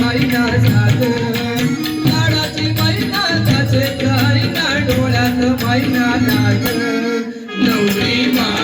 महिना झालं लाडाची महिना त्याचे काही ना डोळ्यात महिना लागलं नवरी मा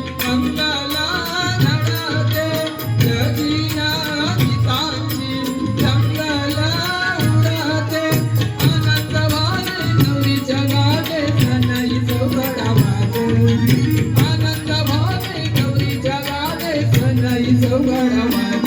ಿಸೋಗಣ